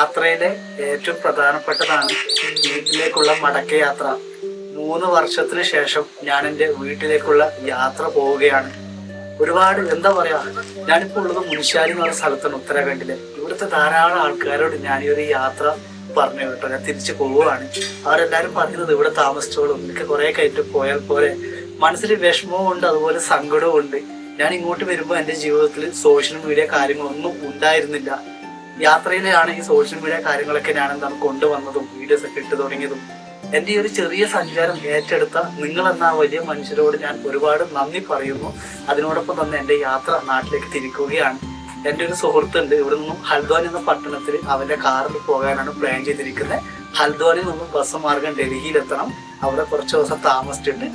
യാത്രയിലെ ഏറ്റവും പ്രധാനപ്പെട്ടതാണ് വീട്ടിലേക്കുള്ള മടക്ക യാത്ര. മൂന്ന് വർഷത്തിന് ശേഷം ഞാൻ എന്റെ വീട്ടിലേക്കുള്ള യാത്ര പോവുകയാണ്. ഒരുപാട് എന്താ പറയാ ഞാനിപ്പോ ഉള്ളത് മുനിശാലി എന്ന് പറഞ്ഞ സ്ഥലത്താണ് ഉത്തരാഖണ്ഡിൽ. ഇവിടുത്തെ ധാരാളം ആൾക്കാരോട് ഞാൻ ഈ ഒരു യാത്ര പറഞ്ഞു കേട്ടോ. ഞാൻ തിരിച്ചു പോവുകയാണ്. അവരെല്ലാരും പറയുന്നത് ഇവിടെ താമസിച്ചോളും. എനിക്ക് കുറെ കഴിഞ്ഞിട്ട് പോയാൽ പോലെ മനസ്സിൽ വിഷമവും ഉണ്ട് അതുപോലെ സങ്കടവും ഉണ്ട്. ഞാൻ ഇങ്ങോട്ട് വരുമ്പോൾ എന്റെ ജീവിതത്തിൽ സോഷ്യൽ മീഡിയ കാര്യങ്ങളൊന്നും ഉണ്ടായിരുന്നില്ല. യാത്രയിലാണ് ഈ സോഷ്യൽ മീഡിയ കാര്യങ്ങളൊക്കെ ഞാൻ എന്താണ് കൊണ്ടുവന്നതും വീഡിയോസ് ഒക്കെ ഇട്ട് തുടങ്ങിയതും. എന്റെ ഒരു ചെറിയ സഞ്ചാരം ഏറ്റെടുത്ത നിങ്ങൾ എന്ന വലിയ മനുഷ്യരോട് ഞാൻ ഒരുപാട് നന്ദി പറയുന്നു. അതിനോടൊപ്പം തന്നെ എന്റെ യാത്ര നാട്ടിലേക്ക് തിരിക്കുകയാണ്. എന്റെ ഒരു സുഹൃത്തുണ്ട് ഇവിടെ നിന്നും ഹൽദ്വാനി എന്ന പട്ടണത്തിൽ അവന്റെ കാറിൽ പോകാനാണ് പ്ലാൻ ചെയ്തിരിക്കുന്നത് ഹൽദ്വാനിൽ നിന്നും ബസ് മാർഗം ഡൽഹിയിലെത്തണം. അവിടെ കുറച്ച് ദിവസം താമസിച്ചിട്ട്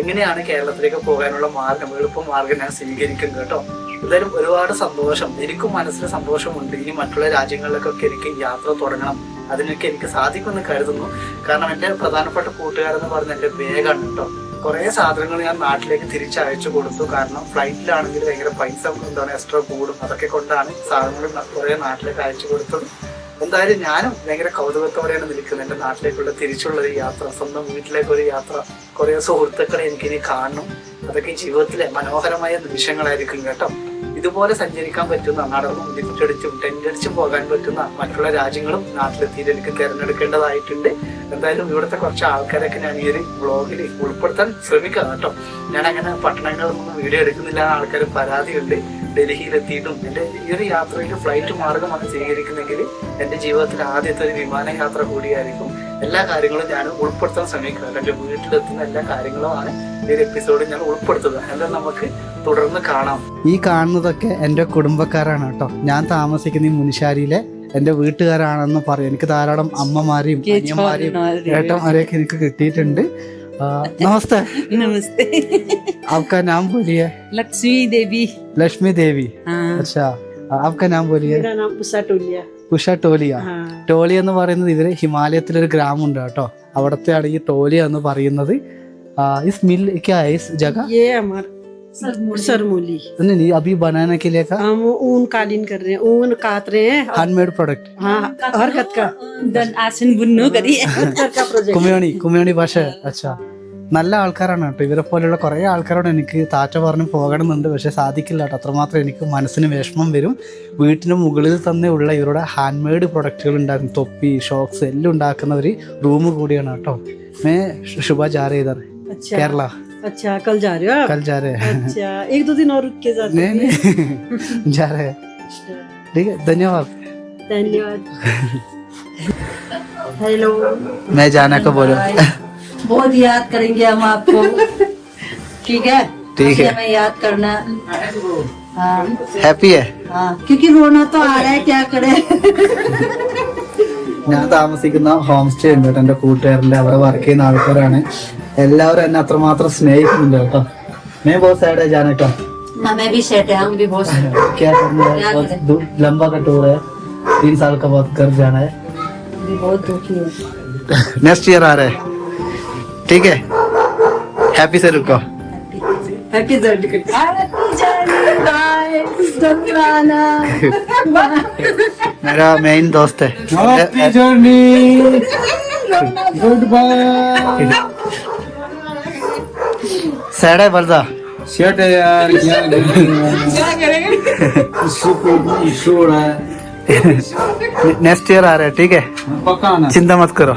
എങ്ങനെയാണ് കേരളത്തിലേക്ക് പോകാനുള്ള മാർഗം എളുപ്പ മാർഗം ഞാൻ സ്വീകരിക്കും കേട്ടോ. എന്തായാലും ഒരുപാട് സന്തോഷം. എനിക്കും മനസ്സിൽ സന്തോഷമുണ്ട്. ഇനി മറ്റുള്ള രാജ്യങ്ങളിലേക്കൊക്കെ എനിക്ക് യാത്ര തുടങ്ങണം. അതിനൊക്കെ എനിക്ക് സാധിക്കുമെന്ന് കരുതുന്നു. കാരണം എന്റെ പ്രധാനപ്പെട്ട കൂട്ടുകാരെന്ന് പറഞ്ഞ എന്റെ ബാഗാണ് കേട്ടോ. കുറേ സാധനങ്ങൾ ഞാൻ നാട്ടിലേക്ക് തിരിച്ചയച്ചു കൊടുത്തു. കാരണം ഫ്ലൈറ്റിലാണെങ്കിൽ ഭയങ്കര പൈസ എന്താണ് എക്സ്ട്രാ കൂടും. അതൊക്കെ കൊണ്ടാണ് സാധനങ്ങൾ കുറേ നാട്ടിലേക്ക് അയച്ചു കൊടുത്തത്. എന്തായാലും ഞാനും ഭയങ്കര കൗതുകത്തോടെയാണ് നിൽക്കുന്നത് എന്റെ നാട്ടിലേക്കുള്ള തിരിച്ചുള്ള ഒരു യാത്ര സ്വന്തം വീട്ടിലേക്കൊരു യാത്ര. കുറേ സുഹൃത്തുക്കളെ എനിക്കിനി കാണണം. അതൊക്കെ ജീവിതത്തിലെ മനോഹരമായ നിമിഷങ്ങളായിരിക്കും കേട്ടോ. ഇതുപോലെ സഞ്ചരിക്കാൻ പറ്റുന്ന നടന്നും ലിഫ്റ്റ് അടിച്ചും ടെന്റ് അടിച്ചും പോകാൻ പറ്റുന്ന മറ്റുള്ള രാജ്യങ്ങളും നാട്ടിലെത്തിയിട്ട് എനിക്ക് തിരഞ്ഞെടുക്കേണ്ടതായിട്ടുണ്ട്. എന്തായാലും ഇവിടുത്തെ കുറച്ച് ആൾക്കാരൊക്കെ ഞാൻ ഈ ഒരു ബ്ലോഗിൽ ഉൾപ്പെടുത്താൻ ശ്രമിക്കാം കേട്ടോ. ഞാൻ അങ്ങനെ പട്ടണങ്ങളിലൊന്നും വീഡിയോ എടുക്കുന്നില്ല എന്ന ആൾക്കാർ പരാതിയുണ്ട്. ഡൽഹിയിലെത്തിയിട്ടും എന്റെ ഈ ഒരു യാത്രയിൽ ഫ്ലൈറ്റ് മാർഗമാണ് സ്വീകരിക്കുന്നെങ്കിൽ എന്റെ ജീവിതത്തിൽ ആദ്യത്തെ ഒരു വിമാനയാത്ര കൂടിയായിരിക്കും എല്ലാ കാര്യങ്ങളും ഞാൻ ഉൾപ്പെടുത്താൻ ശ്രമിക്കുക എൻ്റെ വീട്ടിലെത്തുന്ന എല്ലാ കാര്യങ്ങളുമാണ് ഈ ഒരു എപ്പിസോഡിൽ ഞാൻ ഉൾപ്പെടുത്തുക എന്നാൽ നമുക്ക് തുടർന്ന് കാണാം ഈ കാണുന്നതൊക്കെ എൻ്റെ കുടുംബക്കാരാണ് കേട്ടോ ഞാൻ താമസിക്കുന്ന ഈ മുനിശാരിയിലെ എൻ്റെ വീട്ടുകാരാണെന്ന് പറയും എനിക്ക് ധാരാളം അമ്മമാരെയും അനിയന്മാരെയും ഏട്ടന്മാരെയൊക്കെ എനിക്ക് കിട്ടിയിട്ടുണ്ട് ആ, നമസ്തേ नमस्ते आपका नाम बोलिए लक्ष्मी देवी लक्ष्मी देवी हाँ अच्छा आपका नाम बोलिए मेरा नाम उषा टोलिया ഉഷ ടോലിയ हाँ ടോലി എന്ന് പറയുന്നത് ഇവര് ഹിമാലയത്തിലൊരു ഗ്രാമമുണ്ട് കേട്ടോ അവിടത്തെയാണ് ഈ ടോലിയ എന്ന് പറയുന്നത് ആ, इस मिल क्या है इस जगह ये हमारा सरमूली नहीं नहीं अभी बनाने के लिए का हम ऊन कालीन कर रहे हैं ऊन काट रहे हैं हैंडमेड प्रोडक्ट हाँ हरकत का दन आसन बुन्नु करी हरकत का प्रोजेक्ट കുമിയോണി കുമിയോണി ഭാഷ അച്ഛാ നല്ല ആൾക്കാരാണ് കേട്ടോ ഇവരെ പോലെയുള്ള കുറേ ആൾക്കാരോട് എനിക്ക് താറ്റ പറഞ്ഞ് പോകണമെന്നുണ്ട് പക്ഷെ സാധിക്കില്ല കേട്ടോ അത്രമാത്രം എനിക്ക് മനസ്സിന് വിഷമം വരും വീട്ടിന് മുകളിൽ തന്നെ ഉള്ള ഇവരുടെ ഹാൻഡ് മെയ്ഡ് പ്രൊഡക്റ്റുകൾ ഉണ്ടാക്കും തൊപ്പി ഷോക്സ് എല്ലാം ഉണ്ടാക്കുന്ന ഒരു റൂം കൂടിയാണ് കേട്ടോ മേ ശുഭ ജാര ഇതർ अच्छा കേരള अच्छा कल जा रहे हो आप? कल जा रहे हैं अच्छा एक दो दिन और रुक के जाते नहीं नहीं जा रहे हैं ठीक है धन्यवाद धन्यवाद हेलो मैं जाना को बोलो बहुत याद करेंगे हम आपको ठीक है ठीक है हमें याद करना हाँ हैप्पी है हाँ क्योंकि रोना तो आ रहा है क्या करे ഞാൻ താമസിക്കുന്ന ഹോം സ്റ്റേ ഉണ്ട് കേട്ടോ എന്റെ കൂട്ടുകാരിന്റെ അവിടെ വർക്ക് ചെയ്യുന്ന ആൾക്കാരാണ് എല്ലാവരും എന്നെ അത്രമാത്രം സ്നേഹിക്കുന്നുണ്ട് കേട്ടോ मैं बहुत सैड है जाने का हमें भी सेट है हम भी बहुत क्या करना है क्या बहुत दू- लंबा का टूर है तीन साल का बाद घर जाना है हम भी बहुत दुखी है नेक्स्ट ईयर आ रहा है ठीक है? हैप्पी से रुको। हैप्पी जर्नी मेरा मेन दोस्त है। सैड है बलदा। सेट है यार क्या इशू हो है। नेक्स्ट ईयर आ रहा है ठीक है? पक्का चिंता मत करो।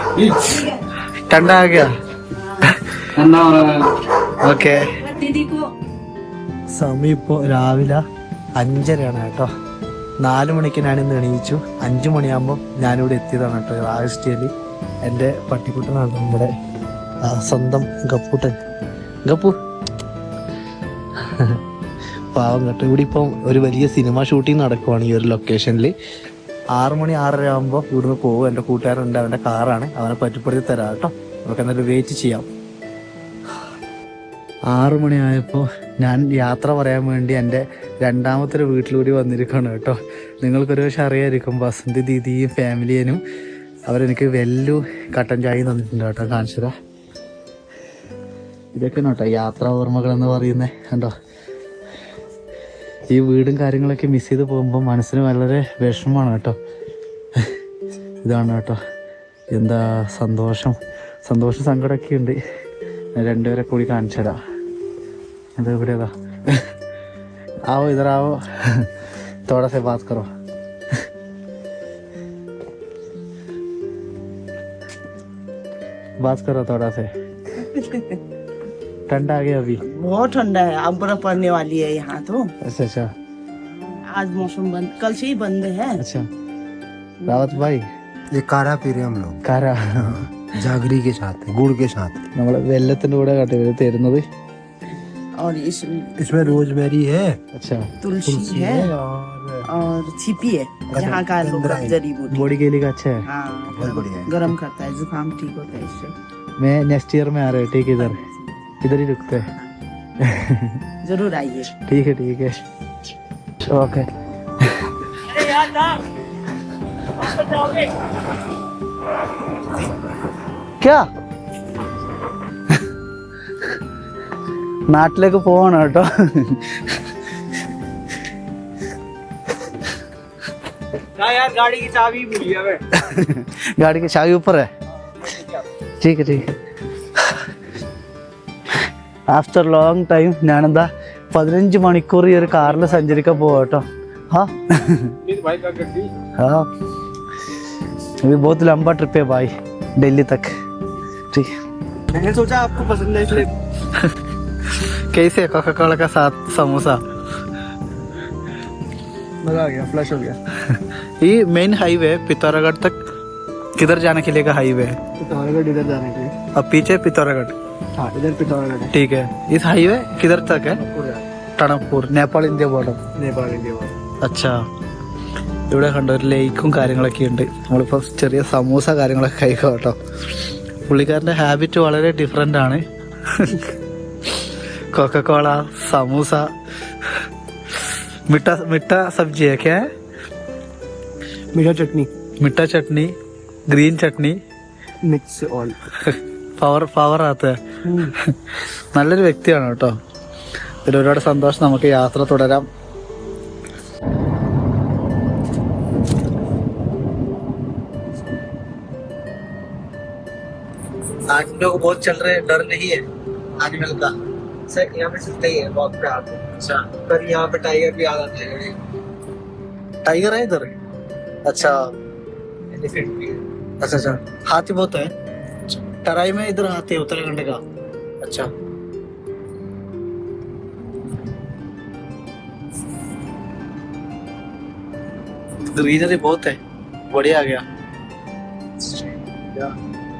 ठंडा आ गया। हो है ഓക്കെ. സമയം ഇപ്പോൾ രാവിലെ അഞ്ചരയാണ് കേട്ടോ. നാല് മണിക്ക് ഇന്ന് എണീച്ചു. അഞ്ചു മണിയാകുമ്പോൾ ഞാനിവിടെ എത്തിയതാണ് കേട്ടോ. റാഗസ്റ്റേലി എന്റെ പട്ടിക്കുട്ടനാണ് നമ്മുടെ സ്വന്തം ഗപ്പൂട്ടൻ. ഗപ്പു. പാവം കേട്ടോ. ഇവിടെ ഇപ്പം ഒരു വലിയ സിനിമ ഷൂട്ടിംഗ് നടക്കുവാണ് ഈ ഒരു ലൊക്കേഷനിൽ ആറു മണി ആറര ആകുമ്പോൾ ഇവിടുന്ന് പോകും എന്റെ കൂട്ടുകാരുണ്ട് അവന്റെ കാറാണ്. അവനെ പറ്റിപ്പെടുത്തി തരാം കേട്ടോ. നമുക്ക് എന്നാലും വെയിറ്റ് ചെയ്യാം. ആറു മണിയായപ്പോൾ ഞാൻ യാത്ര പറയാൻ വേണ്ടി എന്റെ രണ്ടാമത്തെ വീട്ടിലൂടെ വന്നിരിക്കുകയാണ് കേട്ടോ. നിങ്ങൾക്കൊരു പക്ഷെ അറിയായിരിക്കും വസന്തി ദീദിയും ഫാമിലിയനും അവരെനിക്ക് വെല്ലു കട്ടൻ ചായ തന്നിട്ടുണ്ട് കേട്ടോ കാണിച്ചതാ ഇതൊക്കെ കേട്ടോ യാത്രാ ഓർമ്മകൾ എന്ന് പറയുന്നത് കണ്ടോ. ഈ വീടും കാര്യങ്ങളൊക്കെ മിസ് ചെയ്ത് പോകുമ്പോൾ മനസ്സിന് വളരെ വിഷമമാണ് കേട്ടോ. ഇതാണ് കേട്ടോ. എന്താ സന്തോഷം. സന്തോഷം സങ്കടമൊക്കെ ഉണ്ട് ഞാൻ രണ്ടുപേരെ കൂടി കാണിച്ചു തരാം ഇത് എവിടെയതാ आओ इधर आओ थोड़ा से बात करो बात करो थोड़ा से ठंडा आ गया अभी बहुत ठंडा है अब बर्फ पड़ने वाली है यहाँ तो अच्छा अच्छा आज मौसम बंद कल से ही बंद है अच्छा रावत भाई ये काढ़ा पी रहे हैं हम लोग കാരാ जागरी के साथ गुड़ के साथ നമ്മൾ വെല്ലത്തിന്റെ കൂടെ കാട്ടി ഇവര് തരുന്നത് और इस इसमें रोजमेरी है अच्छा तुलसी है और और छिपी है जहाँ का लोग गंदरा है। जड़ी बूटी बॉडी के लिए का अच्छा है हाँ बहुत बढ़िया है गर्म करता है जुकाम ठीक होता है इससे मैं नेक्स्ट ईयर में आ रहे ठीक इधर इधर ही रुकते हैं जरूर आइए ठीक है ठीक है ओके क्या നാട്ടിലേക്ക് പോവാണ് കേട്ടോ गाड़ी की चाबी ऊपर है ठीक है ठीक है ആഫ്റ്റർ ലോങ് ടൈം ഞാനെന്താ പതിനഞ്ച് മണിക്കൂർ ഈ ഒരു കാറിൽ സഞ്ചരിക്കാൻ പോവാ കേട്ടോ हाँ हाँ अभी बहुत लंबा ट्रिप है भाई दिल्ली तक ठीक है मैंने सोचा आपको पसंद है इसलिए कैसे कोका कोला का साथ समोसा मजा आ गया फ्लश हो गया ये मेन हाईवे पिथौरागढ़ तक किधर जाने के लिए का हाईवे है पिथौरागढ़ इधर जाने के लिए अब पीछे पिथौरागढ़ हाँ इधर पिथौरागढ़ है ठीक है इस हाईवे किधर तक है Tanakpur Nepal India border Nepal India वाला അച്ഛാ ഇവിടെ കണ്ട ഒരു ലേക്കും കാര്യങ്ങളൊക്കെ ഉണ്ട് നമ്മളിപ്പോൾ ചെറിയ സമൂസ കാര്യങ്ങളൊക്കെ കഴിക്കാം കേട്ടോ പുള്ളിക്കാരന്റെ ഹാബിറ്റ് വളരെ ഡിഫറെന്റ് ആണ്. കൊക്കക്കോള സമൂസ മിട്ട മിട്ട സബ്ജിയൊക്കെ മിഠ chutney. മിട്ട chutney green chutney. Mix all power power ആത്ത നല്ലൊരു വ്യക്തിയാണ് കേട്ടോ. ഇതിൽ ഒരുപാട് സന്തോഷം നമുക്ക് യാത്ര തുടരാം. आज लोग बहुत चल रहे हैं डर नहीं है एनिमल का। सर यहाँ पे चलते ही है वॉक पे आते अच्छा। पर यहाँ पे टाइगर भी आ जाते हैं। टाइगर है इधर? अच्छा। एलिफेंट भी है। अच्छा अच्छा। हाथी बहुत है? तराई में इधर हाथी है उत्तराखंड का। अच्छा। ग्रीनरी बहुत है। बढ़िया आ गया।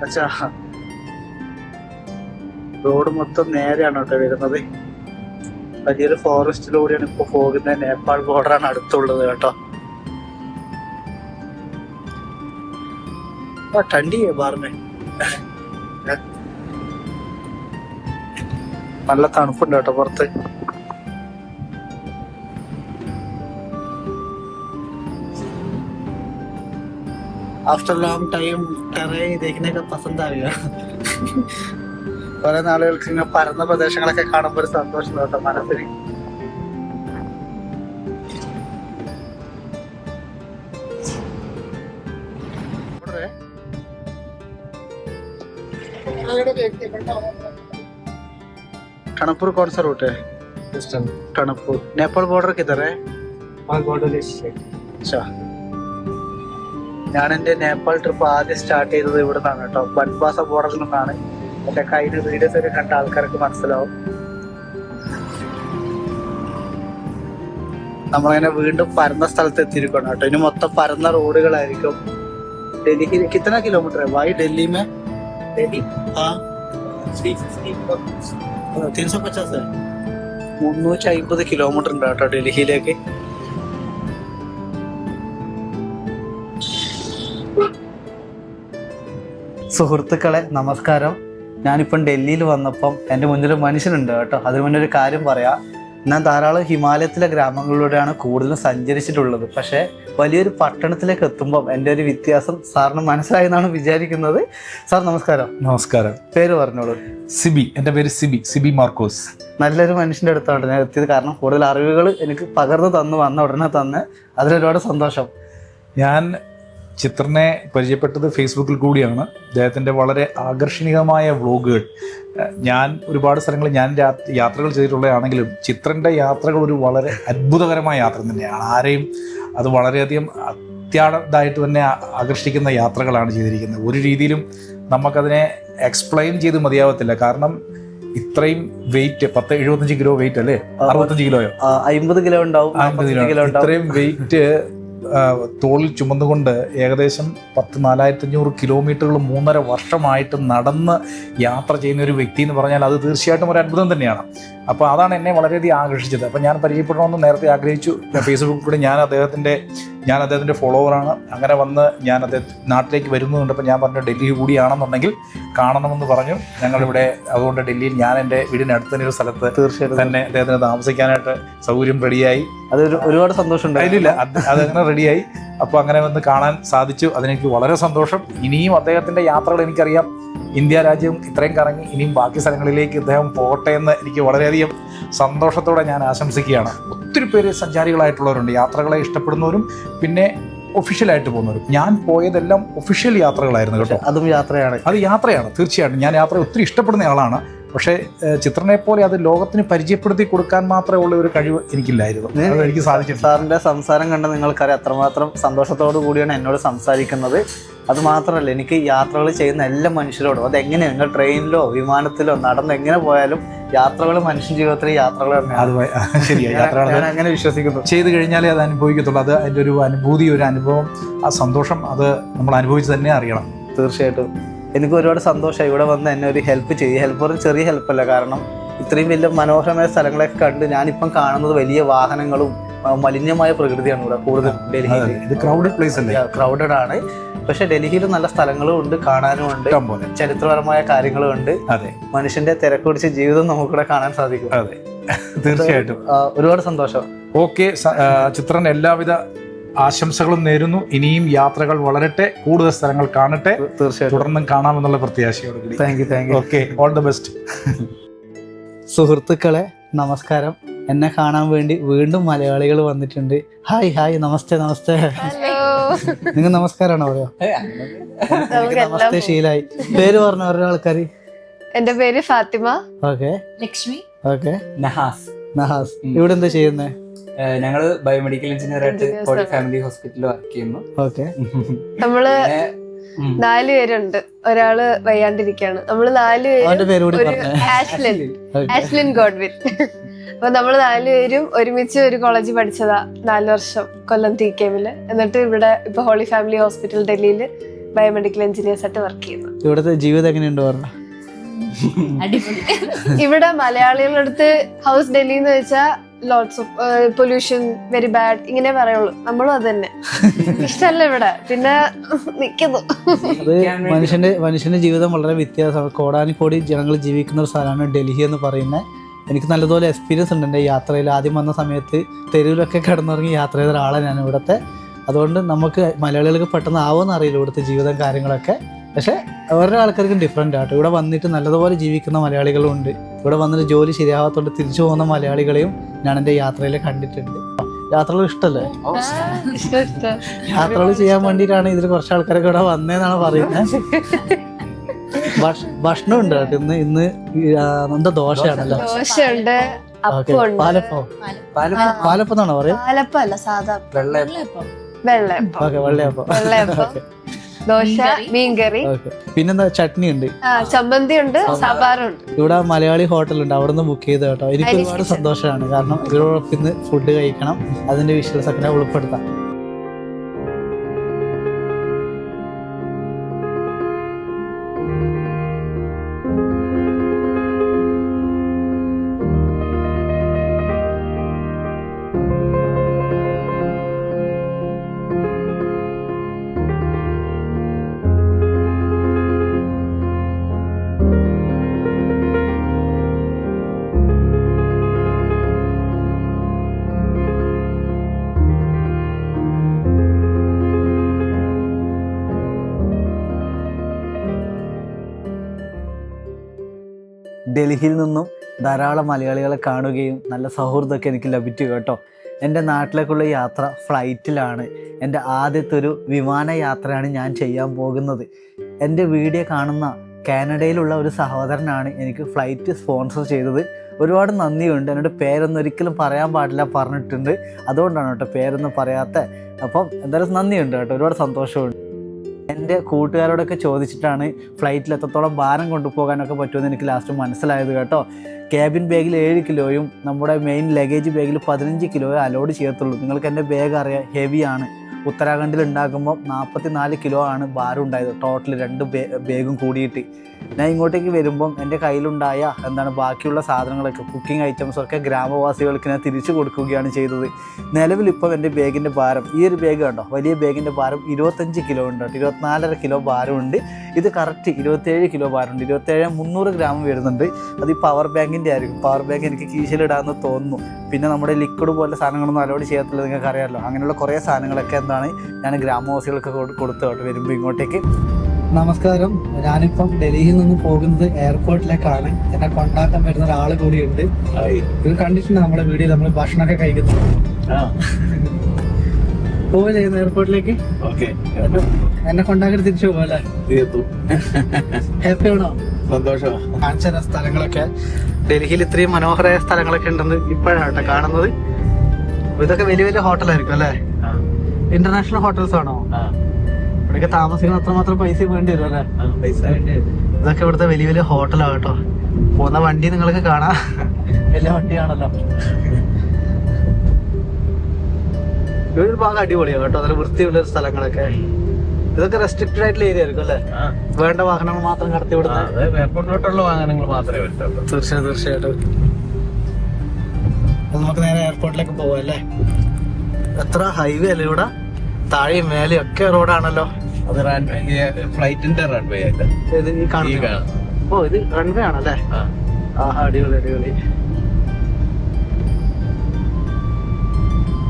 अच्छा റോഡ് മൊത്തം നേരെയാണ് കേട്ടോ വരുന്നത് വലിയൊരു ഫോറസ്റ്റിലൂടെയാണ് ഇപ്പൊ പോകുന്നത് നേപ്പാൾ ബോർഡറാണ് അടുത്തുള്ളത് കേട്ടോ ആ ठंडी है बाहर में നല്ല തണുപ്പുണ്ട് കേട്ടോ പുറത്ത് ആഫ്റ്റർ ലോങ് ടൈം ടെറേ देखने का പസന്ത് ആവുക കുറെ നാളുകൾക്ക് ഇങ്ങനെ പരന്ന പ്രദേശങ്ങളൊക്കെ കാണുമ്പോൾ ഒരു സന്തോഷം കേട്ടോ മനസ്സിന് ഇവിടെ टनकपुर कौन सा रूट है सिस्टम टनकपुर नेपाल बॉर्डर किधर है और बॉर्डर इस अच्छा ഞാൻ എൻ്റെ നേപ്പാൾ ട്രിപ്പ് ആദ്യം സ്റ്റാർട്ട് ചെയ്തത് ഇവിടെ നിന്നാണ് കേട്ടോ ബൻബാസ ബോർഡറിൽ നിന്നാണ് എന്റെ കയ്യിൽ വീഡിയോസ് ഒക്കെ കണ്ട ആൾക്കാർക്ക് മനസ്സിലാവും. നമ്മളിങ്ങനെ വീണ്ടും പരന്ന സ്ഥലത്ത് എത്തിയിരിക്കണം കേട്ടോ. ഇനി മൊത്തം പരന്ന റോഡുകളായിരിക്കും. ഡൽഹി കിത്തന കിലോമീറ്റർ വൈ ഡൽഹി മേ? മുന്നൂറ്റി അമ്പത് കിലോമീറ്റർ ഉണ്ട് കേട്ടോ ഡൽഹിയിലേക്ക്. സുഹൃത്തുക്കളെ നമസ്കാരം. ഞാനിപ്പം ഡൽഹിയിൽ വന്നപ്പം എന്റെ മുന്നിൽ മനുഷ്യനുണ്ട് കേട്ടോ. അതിന് മുന്നേ ഒരു കാര്യം പറയാം. ഞാൻ ധാരാളം ഹിമാലയത്തിലെ ഗ്രാമങ്ങളിലൂടെയാണ് കൂടുതലും സഞ്ചരിച്ചിട്ടുള്ളത്. പക്ഷേ വലിയൊരു പട്ടണത്തിലേക്ക് എത്തുമ്പോൾ എന്റെ ഒരു വ്യത്യാസം സാറിന് മനസ്സിലായി എന്നാണ് വിചാരിക്കുന്നത്. സാർ നമസ്കാരം. നമസ്കാരം. പേര് പറഞ്ഞോളൂ. സിബി. എന്റെ പേര് സിബി. സിബി മാർക്കോസ്. നല്ലൊരു മനുഷ്യന്റെ അടുത്താണ് ഞാൻ എത്തിയത്. കാരണം കൂടുതൽ അറിവുകൾ എനിക്ക് പകർന്നു തന്നു വന്ന ഉടനെ തന്ന് അതിലൊരുപാട് സന്തോഷം. ഞാൻ ചിത്രനെ പരിചയപ്പെട്ടത് ഫേസ്ബുക്കിൽ കൂടിയാണ്. അദ്ദേഹത്തിന്റെ വളരെ ആകർഷണീയമായ വ്ളോഗുകൾ. ഞാൻ ഒരുപാട് സ്ഥലങ്ങളിൽ ഞാൻ യാത്രകൾ ചെയ്തിട്ടുള്ളതാണെങ്കിലും ചിത്രന്റെ യാത്രകൾ ഒരു വളരെ അത്ഭുതകരമായ യാത്ര തന്നെയാണ്. ആരെയും അത് വളരെയധികം അത്യാളതായിട്ട് തന്നെ ആകർഷിക്കുന്ന യാത്രകളാണ് ചെയ്തിരിക്കുന്നത്. ഒരു രീതിയിലും നമുക്കതിനെ എക്സ്പ്ലെയിൻ ചെയ്ത് മതിയാവത്തില്ല. കാരണം ഇത്രയും വെയിറ്റ് പത്ത് എഴുപത്തഞ്ച് കിലോ വെയിറ്റ് അല്ലേ? അറുപത്തഞ്ച് കിലോയോ അമ്പത് കിലോ ഉണ്ടാവും ഇത്രയും വെയിറ്റ് തോളിൽ ചുമന്നുകൊണ്ട് ഏകദേശം പത്ത് നാലായിരത്തി അഞ്ഞൂറ് കിലോമീറ്ററുകൾ മൂന്നര വർഷമായിട്ട് നടന്ന് യാത്ര ചെയ്യുന്ന ഒരു വ്യക്തി എന്ന് പറഞ്ഞാൽ അത് തീർച്ചയായിട്ടും ഒരു അത്ഭുതം തന്നെയാണ്. അപ്പോൾ അതാണ് എന്നെ വളരെയധികം ആകർഷിച്ചത്. അപ്പോൾ ഞാൻ പരിചയപ്പെടണമെന്ന് നേരത്തെ ആഗ്രഹിച്ചു. ഫേസ്ബുക്കിൽ കൂടി ഞാൻ അദ്ദേഹത്തിന്റെ ഞാൻ അദ്ദേഹത്തിന്റെ ഫോളോവറാണ്. അങ്ങനെ വന്ന് ഞാൻ അദ്ദേഹം നാട്ടിലേക്ക് വരുന്നത് കണ്ടപ്പോൾ ഞാൻ പറഞ്ഞു ഡൽഹി കൂടിയാണെന്നുണ്ടെങ്കിൽ കാണണമെന്ന് പറഞ്ഞു. ഞങ്ങളിവിടെ അതുകൊണ്ട് ഡൽഹിയിൽ ഞാൻ എന്റെ വീടിനടുത്ത് തന്നെ ഒരു സ്ഥലത്ത് തീർച്ചയായിട്ടും. തന്നെ അദ്ദേഹത്തിന് താമസിക്കാനായിട്ട് സൗകര്യം റെഡിയായി. അത് ഒരുപാട് സന്തോഷം അതിലില്ല അത് അതങ്ങനെ റെഡിയായി. അപ്പോൾ അങ്ങനെ വന്ന് കാണാൻ സാധിച്ചു. അതിനെനിക്ക് വളരെ സന്തോഷം. ഇനിയും അദ്ദേഹത്തിന്റെ യാത്രകൾ എനിക്കറിയാം. ഇന്ത്യ രാജ്യം ഇത്രയും കറങ്ങി ഇനിയും ബാക്കി സ്ഥലങ്ങളിലേക്ക് ഇദ്ദേഹം പോകട്ടെ എന്ന് എനിക്ക് വളരെയധികം സന്തോഷത്തോടെ ഞാൻ ആശംസിക്കുകയാണ്. ഒത്തിരി പേര് സഞ്ചാരികളായിട്ടുള്ളവരുണ്ട്. യാത്രകളെ ഇഷ്ടപ്പെടുന്നവരും പിന്നെ ഒഫീഷ്യലായിട്ട് പോകുന്നവരും. ഞാൻ പോയതെല്ലാം ഒഫീഷ്യൽ യാത്രകളായിരുന്നു കേട്ടോ. അതും യാത്രയാണ്. അത് യാത്രയാണ് തീർച്ചയായിട്ടും. ഞാൻ യാത്ര ഒത്തിരി ഇഷ്ടപ്പെടുന്ന ആളാണ്. പക്ഷേ ചിത്രനെ പോലെ അത് ലോകത്തിന് പരിചയപ്പെടുത്തി കൊടുക്കാൻ മാത്രമേ ഉള്ള ഒരു കഴിവ് എനിക്കില്ലായിരുന്നു. എനിക്ക് സാധിച്ചു സാറിന്റെ സംസാരം കണ്ട് നിങ്ങൾക്കറിയാം അത്രമാത്രം സന്തോഷത്തോടു കൂടിയാണ് എന്നോട് സംസാരിക്കുന്നത്. അത് മാത്രമല്ല എനിക്ക് യാത്രകൾ ചെയ്യുന്ന എല്ലാ മനുഷ്യരോടും അതെങ്ങനെ നിങ്ങൾ ട്രെയിനിലോ വിമാനത്തിലോ നടന്ന് എങ്ങനെ പോയാലും യാത്രകൾ മനുഷ്യ ജീവിതത്തിൽ യാത്രകൾ അത് ഞാൻ അങ്ങനെ വിശ്വസിക്കുന്നു. ചെയ്തു കഴിഞ്ഞാലേ അത് അനുഭവിക്കത്തുള്ളൂ. അത് അതിന്റെ ഒരു അനുഭൂതി ഒരു അനുഭവം ആ സന്തോഷം അത് നമ്മൾ അനുഭവിച്ച് തന്നെ അറിയണം. തീർച്ചയായിട്ടും. എനിക്ക് ഒരുപാട് സന്തോഷമായി ഇവിടെ വന്ന് എന്നെ ഒരു ഹെൽപ്പ് ചെയ്യും ഹെൽപ്പ് ഒരു ചെറിയ ഹെൽപ്പല്ല കാരണം ഇത്രയും വലിയ മനോഹരമായ സ്ഥലങ്ങളൊക്കെ കണ്ട് ഞാനിപ്പം കാണുന്നത് വലിയ വാഹനങ്ങളും മലിനമായ പ്രകൃതിയാണ് ഇവിടെ കൂടുതൽ ഡൽഹിയിൽ ഇത് ക്രൗഡഡ് പ്ലേസ് അല്ലേ? ക്രൗഡഡ് ആണ്. പക്ഷെ ഡൽഹിയിൽ നല്ല സ്ഥലങ്ങളും ഉണ്ട് കാണാനും ഉണ്ട്. ചരിത്രപരമായ കാര്യങ്ങളും ഉണ്ട്. അതെ. മനുഷ്യന്റെ തിരക്ക് പിടിച്ച ജീവിതം നമുക്കിവിടെ കാണാൻ സാധിക്കും. അതെ. തീർച്ചയായിട്ടും. ഒരുപാട് സന്തോഷം. ഓക്കെ ചിത്രൻ എല്ലാവിധ ആശംസകളും നേരുന്നു. ഇനിയും യാത്രകൾ വളരട്ടെ കൂടുതൽ സ്ഥലങ്ങൾ കാണട്ടെ. തീർച്ചയായിട്ടും. തുടർന്നും കാണാമെന്നുള്ള പ്രത്യാശയോടുകൂടി. Thank you thank you okay all the best സുഹൃത്തുക്കളെ നമസ്കാരം. എന്നെ കാണാൻ വേണ്ടി വീണ്ടും മലയാളികൾ വന്നിട്ടുണ്ട്. ഹായ് ഹായ് നമസ്തേ നമസ്തേ. നിങ്ങൾ നമസ്കാരമാണോ പറയാ നമസ്തേ ശീലായി. പേര് പറഞ്ഞ ഓരോ ആൾക്കാർ എന്റെ പേര് ഫാത്തിമ. ഓക്കെ. ലക്ഷ്മി. ഓക്കെ. നഹാസ്. നഹാസ്. ഇവിടെ എന്താ ചെയ്യുന്നത് ഏഹ് ഞങ്ങൾ ബയോമെഡിക്കൽ എഞ്ചിനീയർ ആയിട്ട് കോഴി ഫാമിലി ഹോസ്പിറ്റലിൽ വർക്ക് ചെയ്യുന്നു. ഓക്കെ. നമ്മൾ നാല് പേരുണ്ട്. ഒരാൾ വയ്യാണ്ടിരിക്കാണ്. നമ്മൾ നാല് പേരും പേര് കൂടി ഒരു ആഷ്ലിൻ. ആഷ്ലിൻ ഗോഡ്വിൻ. അപ്പൊ നമ്മൾ നാലുപേരും ഒരുമിച്ച് ഒരു കോളേജിൽ പഠിച്ചതാ നാല് വർഷം കൊല്ലം ടി കെമിൽ എന്നിട്ട് ഇവിടെ ഇപ്പൊ ഹോളി ഫാമിലി ഹോസ്പിറ്റൽ ഡൽഹിയിൽ ബയോമെഡിക്കൽ എഞ്ചിനീയേഴ്സ് ആയിട്ട് വർക്ക് ചെയ്യുന്നു. ഇവിടുത്തെ ജീവിതം എങ്ങനെയുണ്ട് പറഞ്ഞ? ഇവിടെ മലയാളികളുടെ അടുത്ത് ഹൗസ് ഡൽഹി എന്ന് വെച്ചാൽ lots of pollution very bad ഇങ്ങനെ പറയുള്ളൂ. നമ്മളും അത് തന്നെ. ഇഷ്ടല്ല ഇവിടെ. പിന്നെ നിക്കുന്നു. മനുഷ്യന്റെ മനുഷ്യന്റെ ജീവിതം വളരെ വ്യത്യാസമാണ്. കോടാനുകോടി ജനങ്ങൾ ജീവിക്കുന്ന ഒരു സ്ഥലമാണ് ഡൽഹി എന്ന് പറയുന്നത്. എനിക്ക് നല്ലതുപോലെ എക്സ്പീരിയൻസ് ഉണ്ട് എന്റെ യാത്രയിൽ. ആദ്യം വന്ന സമയത്ത് തെരുവിലൊക്കെ കിടന്നിറങ്ങി യാത്ര ചെയ്ത ഒരാളാണ് ഞാൻ ഇവിടുത്തെ. അതുകൊണ്ട് നമുക്ക് മലയാളികൾക്ക് പെട്ടെന്ന് ആവുമെന്ന് അറിയില്ല ഇവിടുത്തെ ജീവിതം കാര്യങ്ങളൊക്കെ. പക്ഷേ ഓരോ ആൾക്കാർക്കും ഡിഫറെന്റ് ആട്ടോ. ഇവിടെ വന്നിട്ട് നല്ലതുപോലെ ജീവിക്കുന്ന മലയാളികളും ഉണ്ട് ഇവിടെ വന്നിട്ട് ജോലി ശരിയാവാത്തോണ്ട് തിരിച്ചു പോകുന്ന മലയാളികളെയും ഞാൻ എന്റെ യാത്രയിൽ കണ്ടിട്ടുണ്ട്. യാത്രകൾ ഇഷ്ടല്ലേ? ഇഷ്ടം ഇഷ്ടം. യാത്രകൾ ചെയ്യാൻ വേണ്ടിയിട്ടാണ് ഇതിൽ കുറച്ച് ആൾക്കാരൊക്കെ ഇവിടെ വന്നേന്നാണ് പറയുന്നത്. ഭക്ഷണം ഉണ്ട് ഇന്ന് ഇന്ന് എന്താ ദോശയാണല്ലോ. ദോശയുണ്ട്. പാലപ്പോ. പാലപ്പം, പാലപ്പം എന്നാണോ പറയാ പാലപ്പം അല്ല സാധാ വെള്ളയപ്പം. വെള്ളയപ്പം. ഓക്കെ വെള്ളയപ്പം. വെള്ളയപ്പം. ദോശ മീൻകറി. പിന്നെന്താ ചട്നി ഉണ്ട് ചമ്മന്തി. ഉണ്ട് സാമ്പാറുണ്ട്. ഇവിടെ മലയാളി ഹോട്ടൽ ഉണ്ട് അവിടെ നിന്ന് ബുക്ക് ചെയ്ത് കേട്ടോ. എനിക്ക് ഒരുപാട് സന്തോഷമാണ്. കാരണം ഇവരോടൊപ്പം ഇന്ന് ഫുഡ് കഴിക്കണം. അതിന്റെ വിശ്വാസത്തിനെ ഉൾപ്പെടുത്താം ഡൽഹിയിൽ നിന്നും ധാരാളം മലയാളികളെ കാണുകയും നല്ല സൗഹൃദമൊക്കെ എനിക്ക് ലഭിച്ചു കേട്ടോ. എന്റെ നാട്ടിലേക്കുള്ള യാത്ര ഫ്ലൈറ്റിലാണ്. എന്റെ ആദ്യത്തെ ഒരു വിമാന യാത്രയാണ് ഞാൻ ചെയ്യാൻ പോകുന്നത്. എന്റെ വീഡിയോ കാണുന്ന കാനഡയിലുള്ള ഒരു സഹോദരനാണ് എനിക്ക് ഫ്ലൈറ്റ് സ്പോൺസർ ചെയ്തത്. ഒരുപാട് നന്ദിയുണ്ട്. എന്നോട് പേരൊന്നും ഒരിക്കലും പറയാൻ പാടില്ല പറഞ്ഞിട്ടുണ്ട്. അതുകൊണ്ടാണ് കേട്ടോ പേരൊന്നും പറയാത്ത. അപ്പം എന്തായാലും നന്ദിയുണ്ട് കേട്ടോ. ഒരുപാട് സന്തോഷമുണ്ട്. എന്റെ കൂട്ടുകാരോടൊക്കെ ചോദിച്ചിട്ടാണ് ഫ്ലൈറ്റിൽ എത്രത്തോളം ഭാരം കൊണ്ടുപോകാനൊക്കെ പറ്റുമെന്ന് എനിക്ക് ലാസ്റ്റ് മനസ്സിലായത് കേട്ടോ. ക്യാബിൻ ബാഗിൽ ഏഴ് കിലോയും നമ്മുടെ മെയിൻ ലഗേജ് ബാഗിൽ പതിനഞ്ച് കിലോയും അലോഡ് ചെയ്യത്തുള്ളൂ. നിങ്ങൾക്ക് എന്റെ ബാഗ് അറിയാം ഹെവിയാണ് ഉത്തരാഖണ്ഡിൽ ഉണ്ടാക്കുമ്പോൾ നാൽപ്പത്തി നാല് കിലോ ആണ് ഭാരം ഉണ്ടായത്. ടോട്ടൽ രണ്ട് ബാഗും കൂടിയിട്ട്. ഞാൻ ഇങ്ങോട്ടേക്ക് വരുമ്പം എന്റെ കയ്യിലുണ്ടായ എന്താണ് ബാക്കിയുള്ള സാധനങ്ങളൊക്കെ കുക്കിംഗ് ഐറ്റംസൊക്കെ ഗ്രാമവാസികൾക്ക് ഞാൻ തിരിച്ചു കൊടുക്കുകയാണ് ചെയ്തത്. നിലവിൽ ഇപ്പോൾ എന്റെ ബാഗിന്റെ ഭാരം ഈ ഒരു ബാഗ് കണ്ടോ? വലിയ ബാഗിന്റെ ഭാരം ഇരുപത്തഞ്ച് കിലോ ഉണ്ട് കേട്ടോ. ഇരുപത്തിനാലര കിലോ ഭാരമുണ്ട് ഇത് കറക്റ്റ് ഇരുപത്തേഴ് കിലോ ഭാരമുണ്ട് ഇരുപത്തേഴ് മുന്നൂറ് ഗ്രാം വരുന്നുണ്ട്. അത് ഈ പവർ ബാങ്കിന്റെ ആയിരിക്കും. പവർ ബാങ്ക് എനിക്ക് കീശയിലിടാമെന്ന് തോന്നുന്നു. പിന്നെ നമ്മുടെ ലിക്വിഡ് പോലെ സാധനങ്ങളൊന്നും അലോഡ് ചെയ്യത്തില്ല നിങ്ങൾക്ക് അറിയാമല്ലോ അങ്ങനെയുള്ള കുറേ സാധനങ്ങളൊക്കെ എന്താണ് ഞാൻ ഗ്രാമവാസികൾക്ക് കൊടു- കൊടുത്തു കേട്ടോ. വരുമ്പോൾ ഇങ്ങോട്ടേക്ക്. നമസ്കാരം. ഞാനിപ്പം ഡൽഹിയിൽ നിന്ന് പോകുന്നത് എയർപോർട്ടിലേക്കാണ്. എന്നെ കൊണ്ടാക്കാൻ വരുന്ന ഒരാൾ കൂടിയുണ്ട്. ഇത് കണ്ടിട്ടുണ്ട് നമ്മുടെ വീഡിയോ നമ്മൾ ഭക്ഷണമൊക്കെ കഴിക്കുന്നു പോവുക ചെയ്യുന്നു എയർപോർട്ടിലേക്ക്? എന്നെ കൊണ്ടാക്കി തിരിച്ചു പോകല്ലേ ഹാപ്പി ആണോ? സന്തോഷം കാണിച്ചു സ്ഥലങ്ങളൊക്കെ. ഡൽഹിയിൽ ഇത്രയും മനോഹരമായ സ്ഥലങ്ങളൊക്കെ ഉണ്ടെന്ന് ഇപ്പോഴാണ് കേട്ടോ കാണുന്നത്. ഇതൊക്കെ വലിയ വലിയ ഹോട്ടലായിരിക്കും അല്ലേ? ഇന്റർനാഷണൽ ഹോട്ടൽസ് ആണോ? ഇവിടെയൊക്കെ താമസിക്കുന്ന അത്രമാത്രം പൈസ വേണ്ടി വരും അല്ലേ? ഇതൊക്കെ ഇവിടുത്തെ വലിയ വലിയ ഹോട്ടലാണ് കേട്ടോ. പോകുന്ന വണ്ടി നിങ്ങൾക്ക് കാണാം. വലിയ വണ്ടിയാണല്ലോ. ഒരു ഭാഗം അടിപൊളിയാണ് കേട്ടോ. അതിൽ വൃത്തിയുള്ള സ്ഥലങ്ങളൊക്കെ. ഇതൊക്കെ റെസ്ട്രിക്റ്റഡ് ആയിട്ടുള്ള ഏരിയ ആയിരിക്കും അല്ലേ? വേണ്ട വാഹനങ്ങൾ മാത്രം കടത്തി വിടുന്നത് എയർപോർട്ടിലോട്ടുള്ള വാഹനങ്ങൾ മാത്രമേ വരുത്തുള്ളൂ. തീർച്ചയായും തീർച്ചയായിട്ടും. നമുക്ക് നേരെ എയർപോർട്ടിലേക്ക് പോവാം അല്ലേ? എത്ര ഹൈവേ അല്ലേ ഇവിടെ? താഴെയും മേലെയും ഒക്കെ റോഡാണല്ലോ. അത് റൺവേ ഫ്ലൈറ്റിന്റെ റൺവേ ആയിട്ട്. ഇത് ഈ കാണുന്ന ഓ ഇത് റൺവേ ആണല്ലേ? ആ. അടിപൊളി അടിപൊളി.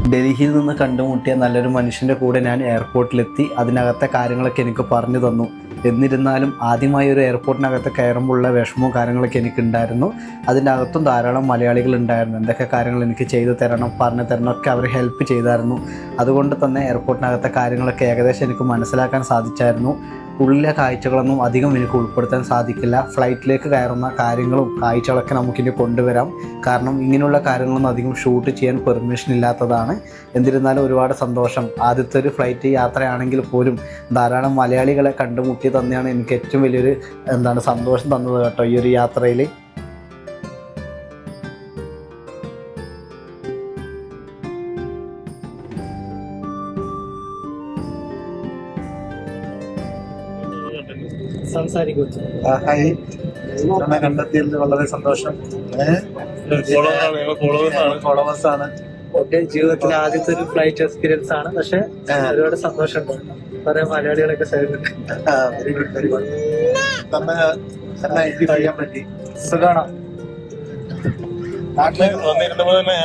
ഡൽഹിയിൽ നിന്ന് കണ്ടുമുട്ടിയ നല്ലൊരു മനുഷ്യന്റെ കൂടെ ഞാൻ എയർപോർട്ടിലെത്തി അതിനകത്തെ കാര്യങ്ങളൊക്കെ എനിക്ക് പറഞ്ഞു തന്നു. എന്നിരുന്നാലും ആദ്യമായി ഒരു എയർപോർട്ടിനകത്ത് കയറുമ്പോഴുള്ള വിഷമവും കാര്യങ്ങളൊക്കെ എനിക്കുണ്ടായിരുന്നു. അതിന്റെ അകത്തും ധാരാളം മലയാളികൾ ഉണ്ടായിരുന്നു. എന്തൊക്കെ കാര്യങ്ങൾ എനിക്ക് ചെയ്തു തരണം പറഞ്ഞു തരണം ഒക്കെ അവർ ഹെൽപ്പ് ചെയ്തായിരുന്നു. അതുകൊണ്ട് തന്നെ എയർപോർട്ടിനകത്തെ കാര്യങ്ങളൊക്കെ ഏകദേശം എനിക്ക് മനസ്സിലാക്കാൻ സാധിച്ചായിരുന്നു. ഉള്ളിലെ കാഴ്ചകളൊന്നും അധികം എനിക്ക് ഉൾപ്പെടുത്താൻ സാധിക്കില്ല. ഫ്ലൈറ്റിലേക്ക് കയറുന്ന കാര്യങ്ങളും കാഴ്ചകളൊക്കെ നമുക്കിനി കൊണ്ടുവരാം. കാരണം ഇങ്ങനെയുള്ള കാര്യങ്ങളൊന്നും അധികം ഷൂട്ട് ചെയ്യാൻ പെർമിഷൻ ഇല്ലാത്തതാണ്. എന്നിരുന്നാലും ഒരുപാട് സന്തോഷം. ആദ്യത്തെ ഒരു ഫ്ലൈറ്റ് യാത്രയാണെങ്കിൽ പോലും ധാരാളം മലയാളികളെ കണ്ടുമുട്ടി തന്നെയാണ് എനിക്ക് ഏറ്റവും വലിയൊരു എന്താണ് സന്തോഷം തന്നത് കേട്ടോ ഈ ഒരു യാത്രയിൽ ഹായ്. നമ്മെ കണ്ടെത്തിയതിൽ വളരെ സന്തോഷം. ഫോളോവേഴ്സ് ആണ് എന്റെ ജീവിതത്തിലെ ആദ്യത്തെ ഒരു ഫ്ലൈറ്റ് എക്സ്പീരിയൻസ് ആണ്. പക്ഷെ ഒരുപാട് സന്തോഷമുണ്ട് കുറെ മലയാളികളൊക്കെ സൈഡിലുണ്ട് വെരി ഗുഡ് വെരി ഗുഡ് തന്നെ തന്നെ ഐഡന്റിഫൈ ചെയ്യാൻ പറ്റി. സുഖാണോ? നാട്ടിൽ വന്നിരുന്നപ്പോ തന്നെ.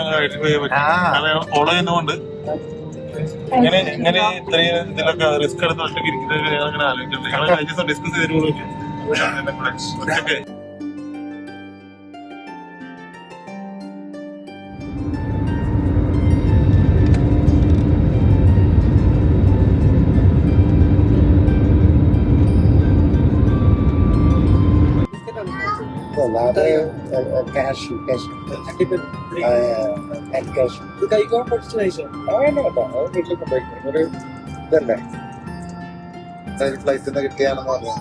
കാരണം ഫോളോ ചെയ്യുന്നതുകൊണ്ട്. ഇങ്ങനെ ഇങ്ങനെ ഇത്രയും ഇതിലൊക്കെ റിസ്ക് എടുത്ത് ഒറ്റയ്ക്ക് ഇരിക്കുന്നത് ഞങ്ങൾ അങ്ങനെ ആലോചിച്ചിട്ടുണ്ട് ഞങ്ങൾ കഴിഞ്ഞ ദിവസം ഡിസ്കസ് ചെയ്തിരുന്നു ഒറ്റയ്ക്ക് ക്യാഷ് ക്യാഷ് ക്യാഷ് ഇത് കൈക്കോളം പഠിച്ചു കഴിച്ചോ ഒരു ഇതല്ലേ? ഫ്ലൈറ്റിന്ന് കിട്ടിയാണെന്ന് പറഞ്ഞു.